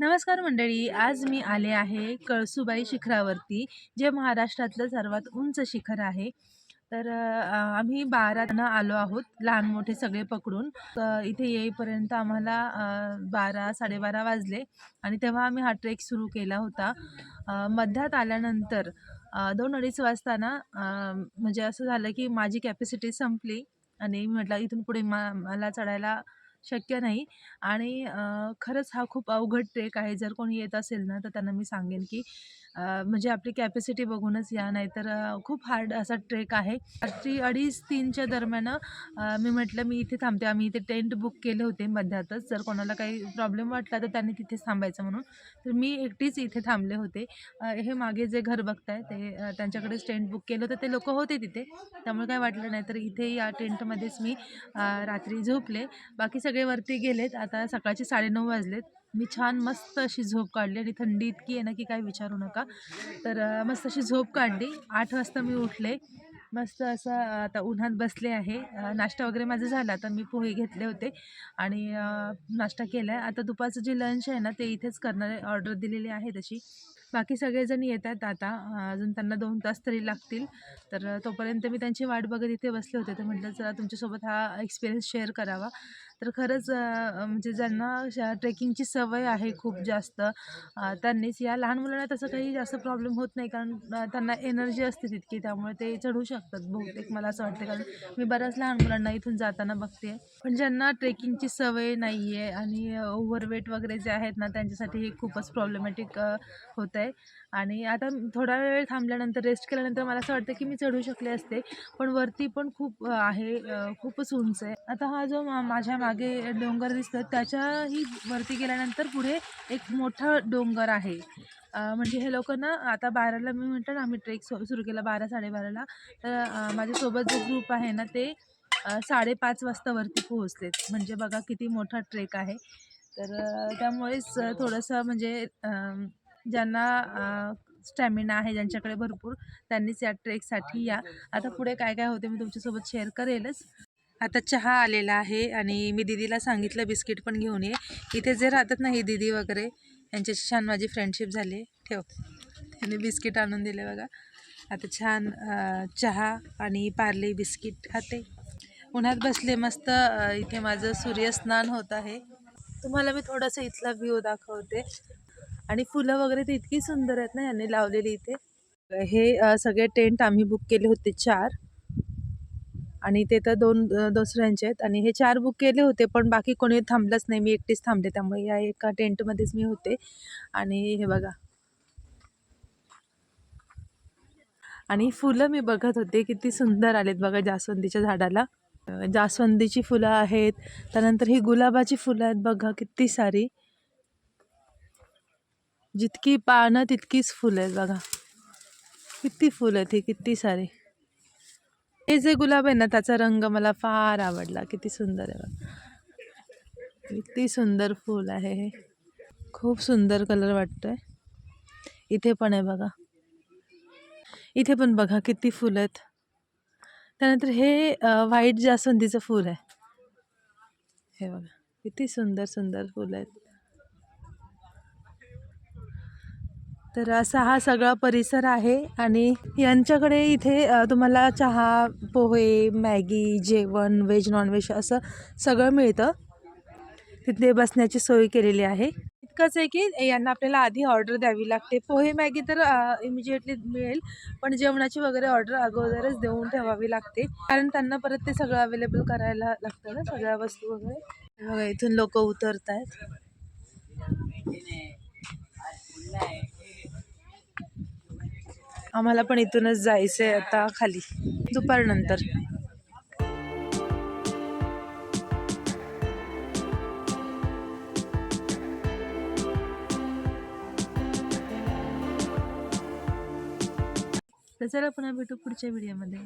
नमस्कार मंडळी आज मी आले आहे कळसुबाई शिखरावरती जे महाराष्ट्रातलं सर्वात उंच शिखर आहे. तर आम्ही बारा जण आलो आहोत लहान मोठे सगळे पकडून. इथे येईपर्यंत आम्हाला बारा साडेबारा वाजले आणि तेव्हा आम्ही हा ट्रेक सुरू केला होता. मध्यात आल्यानंतर दोन अडीच वाजताना म्हणजे असं झालं की माझी कॅपॅसिटी संपली आणि मी म्हटलं इथून पुढे मा मला चढायला शक्य नाही आणि खरंच हा खूप अवघड ट्रेक आहे. जर कोणी येत असेल ना, तर त्यांना मी सांगेन की म्हणजे आपली कॅपॅसिटी बघूनच या, नाहीतर खूप हार्ड असा ट्रेक आहे. रात्री 2:30-3च्या दरम्यान मी म्हटलं मी इथे थांबते. आम्ही इथे टेंट बुक केले होते मध्यातच. जर कोणाला काही प्रॉब्लेम वाटला, तर त्यांनी तिथेच थांबायचं म्हणून. तर मी एकटीच इथे थांबले होते. हे मागे जे घर बघताय ते त्यांच्याकडेच टेंट बुक केलं होतं. ते लोक होते तिथे, त्यामुळे काय वाटलं नाही. तर इथे या टेंटमध्येच मी रात्री झोपले. बाकी सगळे वरती गेलेत. आता सकाळचे 9:30 वाजलेत. मी छान मस्त अशी झोप काढली आणि थंडी इतकी आहे ना, की काही विचारू नका. तर मस्त अशी झोप काढली. आठ वाजता मी उठले. मस्त असं आता उन्हात बसले आहे. नाश्ता वगैरे माझा झाला. तर मी पोहे घेतले होते आणि नाश्ता केला आहे. आता दुपारचं जे लंच आहे ना, ते इथेच करणारे ऑर्डर दिलेली आहे तशी. बाकी सगळेजण येतात आता. अजून त्यांना दोन तास तरी लागतील. तर तोपर्यंत मी त्यांची वाट बघत इथे बसले होते. तर म्हटलं चला तुमच्यासोबत हा एक्सपिरियन्स शेअर करावा. तर खरंच म्हणजे ज्यांना ट्रेकिंगची सवय आहे खूप जास्त त्यांनीच या. लहान मुलांना तसं काही जास्त प्रॉब्लेम होत नाही कारण त्यांना एनर्जी असते तितकी त्यामुळे ते चढू शकतात बहुतेक मला असं वाटतं. कारण मी बऱ्याच लहान मुलांना इथून जाताना बघते. पण ज्यांना ट्रेकिंगची सवय नाही आहे आणि ओव्हरवेट वगैरे जे आहेत ना, त्यांच्यासाठी हे खूपच प्रॉब्लेमॅटिक अ, आहे आणि आता थोडा वेळ थांबल्यानंतर, रेस्ट केल्यानंतर मला असं वाटतं की मी चढू शकले असते. पण वरती पण खूप आहे खूपच उंच आहे. आता हा जो मा माझ्या मागे डोंगर दिसतो त्याच्याही वरती गेल्यानंतर पुढे एक मोठा डोंगर आहे. म्हणजे हे लोक ना आता 12ला मी म्हटलं ना, आम्ही ट्रेक सुरू केला 12-12:30ला तर माझ्यासोबत जो ग्रुप आहे ना, ते साडेपाच वाजता वरती पोहोचलेत. म्हणजे बघा किती मोठा ट्रेक आहे. तर त्यामुळेच थोडंसं म्हणजे ज्यांना स्टॅमिना आहे ज्यांच्याकडे भरपूर, त्यांनीच या ट्रेकसाठी या. आता पुढे काय काय होते मी तुमच्यासोबत शेअर करेलच. आता चहा आलेला आहे आणि मी दीदीला सांगितलं बिस्किट पण घेऊन ये. इथे जे राहतात ना ही दीदी वगैरे, यांच्याशी छान माझी फ्रेंडशिप झाली. ठेव. त्यांनी बिस्किट आणून दिले बघा. आता छान चहा आणि पार्ले बिस्किट खाते. उन्हात बसले मस्त. इथे माझं सूर्यस्नान होत आहे. तुम्हाला मी थोडंसं इथला व्ह्यू दाखवते आणि फुलं वगैरे तर इतकी सुंदर आहेत ना यांनी लावलेली इथे. हे सगळे टेंट आम्ही बुक केले होते चार आणि ते तर दोन दुसऱ्यांचे आहेत आणि हे चार बुक केले होते, पण बाकी कोणी थांबलंच नाही. मी एकटीच थांबले. त्यामुळे या एका टेंटमध्येच मी होते आणि हे बघा. आणि फुलं मी बघत होते किती सुंदर आलेत बघा जास्वंदीच्या झाडाला. जास्वंदीची फुलं आहेत. त्यानंतर ही गुलाबाची फुलं आहेत बघा किती सारी. जितकी पानं तितकीच फुलं आहेत बघा. किती फुलं आहेत ही किती सारी. हे जे गुलाब आहे ना, त्याचा रंग मला फार आवडला. किती सुंदर आहे बघा. किती सुंदर फूल आहे हे. खूप सुंदर कलर वाटतोय. इथे पण आहे बघा. इथे पण बघा किती फुलं आहेत. त्यानंतर हे व्हाईट जास्वंदीचं फूल आहे. हे बघा. किती सुंदर सुंदर फुलं आहेत. तर असा हा सगळा परिसर आहे आणि यांच्याकडे इथे तुम्हाला चहा, पोहे, मॅगी, जेवण, व्हेज, नॉनव्हेज असं सगळं मिळतं. तिथे बसण्याची सोय केलेली आहे. इतकंच आहे की यांना आपल्याला आधी ऑर्डर द्यावी लागते. पोहे, मॅगी तर इमिजिएटली मिळेल, पण जेवणाची वगैरे ऑर्डर अगोदरच देऊन ठेवावी लागते. कारण त्यांना परत ते सगळं अवेलेबल करायला लागतं ना, सगळ्या वस्तू वगैरे. बघा इथून लोक उतरत आहेत आम्हाला पण इथूनच जायचंय आता खाली दुपारनंतर. तर चला पुन्हा भेटू पुढच्या व्हिडिओमध्ये.